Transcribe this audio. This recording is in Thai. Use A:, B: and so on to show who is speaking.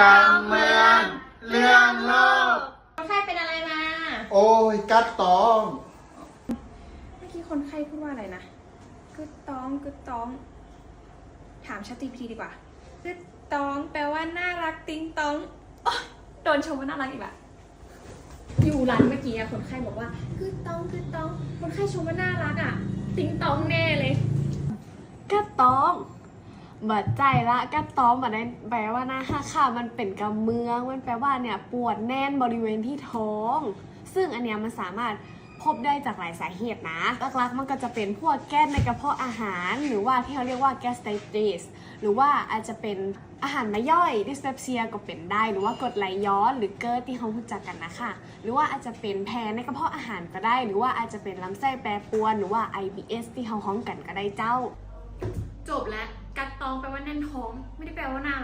A: กำเมือง เรื่องโลก
B: คนไข้เป็นอะไรมา
A: โอ้ย กัดตอง
B: เมื่อกี้คนไข้พูดว่าอะไรนะกึดต้องกึดต้อง ถามชัตติพีดีกว่ากึดต้องแปลว่าน่ารักติ้งต้องโอ๊ยโดนชมว่าน่ารักอีกละอยู่ร้านเมื่อกี้อะคนไข้บอกว่ากึดต้องกึดต้อง คนไข้ชมว่าน่ารักอะติ้งต้องแน่เลย
C: กระต้อง บัดใจละกระต้องบัดได้แปลว่าหน้าค่ะค่ะมันเป็นกำเมือง มันแปลว่าเนี่ยปวดแน่นบริเวณที่ท้อง ซึ่งอันเนี้ยมันสามารถพบได้จากหลายสาเหตุนะหลักๆมันก็จะเป็นพวกแก๊สในกระเพาะอาหาร หรือว่าที่เขาเรียกว่า gastritis หรือว่าอาจจะเป็นอาหารไม่ย่อย dyspepsia ก็เป็นได้ หรือว่ากดไหลย้อน หรือเกิร์ที่เขาพูดจักกันนะคะ หรือว่าอาจจะเป็นแพ้ในกระเพาะอาหารก็ได้ หรือว่าอาจจะเป็นลำไส้แปรปรวน หรือว่า IBS ที่เขาฮ้องกันก็ได้เจ้า
B: จบแล้ว แน่นท้อง ไม่ได้แปลว่าน่า